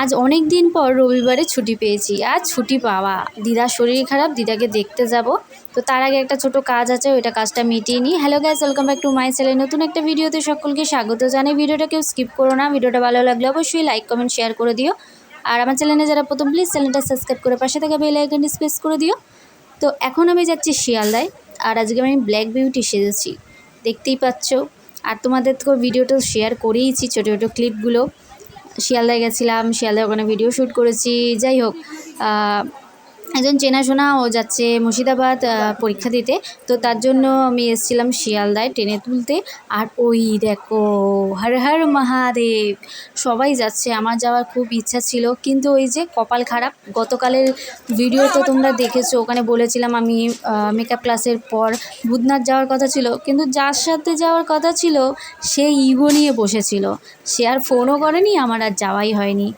আজ অনেক দিন পর রবিবারে ছুটি পেয়েছি। আজ ছুটি পাওয়া। দিদার শরীর খারাপ, দিদাকে দেখতে যাব। তো তার আগে একটা ছোট কাজ আছে, ওইটা কাজটা মিটিয়ে নিই। Hello guys welcome back to my channel নতুন একটা ভিডিওতে সকলকে স্বাগত জানাই। ভিডিওটা কেউ স্কিপ করো না। ভিডিওটা ভালো লাগলে অবশ্যই লাইক কমেন্ট শেয়ার করে দিও। আর আমার চ্যানেলে যারা প্রথম প্লিজ চ্যানেলটা সাবস্ক্রাইব করে পাশে থাকা বেল আইকনটি প্রেস করে দিও। তো এখন আমি যাচ্ছি শিয়ালদায়। আর আজকে আমি ব্ল্যাক বিউটি সেজেছি। দেখতেই পাচ্ছ। আর তোমাদের তো ভিডিওটা শেয়ার করেইছি ছোটো ছোটো ক্লিপগুলো শিয়ালদায় গেছিলাম শিয়ালদায় ওখানে ভিডিও শ্যুট করেছি। যাই হোক একজন চেনাশোনা ও যাচ্ছে মুর্শিদাবাদ পরীক্ষা দিতে। তো তার জন্য আমি এসেছিলাম শিয়ালদায় ট্রেনে তুলতে। আর ওই দেখো, হর হর মহাদেব, সবাই যাচ্ছে। আমার যাওয়ার খুব ইচ্ছা ছিল, কিন্তু ওই যে কপাল খারাপ। গতকালের ভিডিও তো তোমরা দেখেছ, ওখানে বলেছিলাম আমি মেকআপ ক্লাসের পর ভূতনাথ যাওয়ার কথা ছিল। কিন্তু যার সাথে যাওয়ার কথা ছিল, সে ইগো নিয়ে বসেছিল। সে আর ফোনও করেনি, আমার আর যাওয়াই হয়নি।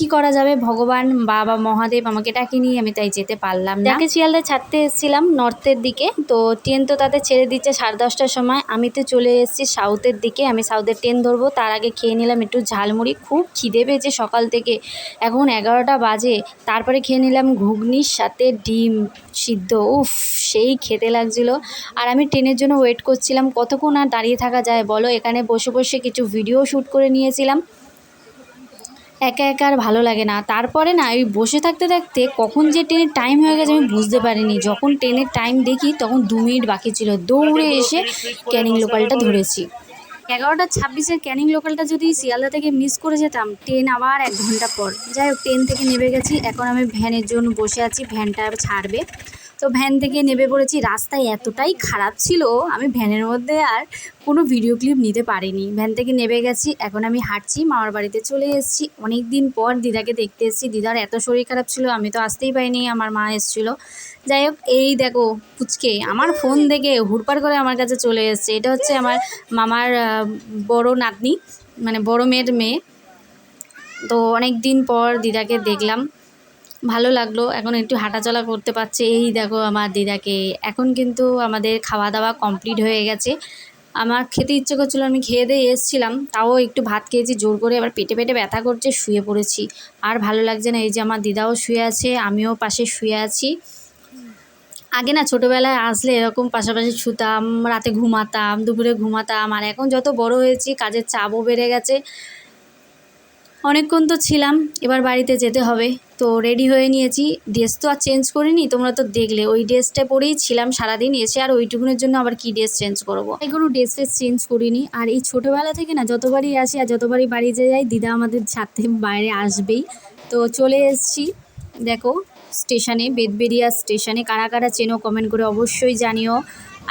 কি করা যাবে? ভগবান, বাবা, মহাদেব আমাকে ডাকেনি আমি তাই যেতে পারলাম না। যাকে শিয়ালদা ছাড়তে এসেছিলাম নর্থের দিকে। তো ট্রেন তো তাদের ছেড়ে দিচ্ছে সাড়ে দশটার সময়। আমি তো চলে এসেছি সাউথের দিকে। আমি সাউথের ট্রেন ধরবো। তার আগে খেয়ে নিলাম একটু ঝালমুড়ি। খুব খিদে পেয়েছে সকাল থেকে। এখন এগারোটা বাজে। তারপরে খেয়ে নিলাম ঘুগনির সাথে ডিম সিদ্ধ। উফ, সেই খেতে লাগছিল। আর আমি ট্রেনের জন্য ওয়েট করছিলাম। কতক্ষণ আর দাঁড়িয়ে থাকা যায় বলো? এখানে বসে বসে কিছু ভিডিও শ্যুট করে নিয়েছিলাম। একা একা আর ভালো লাগে না। তারপরে না ওই বসে থাকতে থাকতে কখন যে ট্রেনের টাইম হয়ে গেছে আমি বুঝতে পারিনি। যখন ট্রেনের টাইম দেখি, তখন দু মিনিট বাকি ছিল। দৌড়ে এসে ক্যানিং লোকালটা ধরেছি। এগারোটা ছাব্বিশের ক্যানিং লোকালটা যদি শিয়ালদা থেকে মিস করে যেতাম, ট্রেন আবার এক ঘণ্টা পর। যাই হোক, ট্রেন থেকে নেমে গেছি। এখন আমি ভ্যানের জন্য বসে আছি। ভ্যানটা ছাড়বে। তো ভ্যান থেকে নেমে পড়েছি রাস্তায় এতটাই খারাপ ছিল, আমি ভ্যানের মধ্যে আর কোনো ভিডিও ক্লিপ নিতে পারিনি। ভ্যান থেকে নেমে গেছি, এখন আমি হাঁটছি, মামার বাড়িতে চলে এসেছি। অনেক দিন পর দিদাকে দেখতে এসেছি, দিদার এত শরীর খারাপ ছিল, আমি তো আসতেই পাইনি, আমার মা এসেছিল। যাই হোক, এই দেখো পুচকে আমার ফোন দেখে হুড়পাড় করে আমার কাছে চলে এসেছে। এটা হচ্ছে আমার মামার বড় নাতনি মানে বড় মেয়ের মেয়ে। তো অনেক দিন পর দিদাকে দেখলাম। ভালো লাগল। এখন একটু হাঁটাচলা করতে পারছে। এই দেখো আমার দিদাকে। এখন কিন্তু আমাদের খাওয়া দাওয়া কমপ্লিট হয়ে গেছে। আমার খেতে ইচ্ছে করছিল, আমি খেয়ে দিয়ে এসেছিলাম। তাও একটু ভাত খেয়েছি, জোর করে এবার পেটে পেটে ব্যথা করছে, শুয়ে পড়েছি। আর ভালো লাগছে না, এই যে আমার দিদাও শুয়ে আছে, আমিও পাশে শুয়ে আছি। আগে না ছোটোবেলায় আসলে এরকম পাশাপাশি শুতাম, রাতে ঘুমাতাম, দুপুরে ঘুমাতাম। আর এখন যত বড় হয়েছি, কাজের চাপও বেড়ে গেছে। অনেকক্ষণ তো ছিলাম, এবার বাড়িতে যেতে হবে। তো রেডি হয়ে নিয়েছি। ড্রেস তো আর চেঞ্জ করিনি, তোমরা তো দেখলে। ওই ড্রেসটা পরেই ছিলাম সারাদিন, এসে আর ওইটুকুনের জন্য আবার কি ড্রেস চেঞ্জ করব? এই কোনো ড্রেস ফ্রেস চেঞ্জ করিনি। আর এই ছোটোবেলা থেকে না, যতবারই আসি আর যতবারই বাড়িতে যাই, দিদা আমাদের সাথে বাইরে আসবেই। তো চলে এসেছি। দেখো, স্টেশনে বেদবেরিয়া স্টেশনে কারা কারা চেনো কমেন্ট করে অবশ্যই জানিও।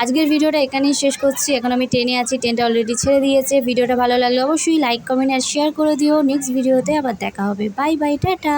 আজকের ভিডিওটা এখানেই শেষ করছি। এখন আমি ট্রেনে আছি ট্রেনটা অলরেডি ছেড়ে দিয়েছে। ভিডিওটা ভালো লাগলে অবশ্যই লাইক কমেন্ট আর শেয়ার করে দিও। নেক্সট ভিডিওতে আবার দেখা হবে। Bye bye tata.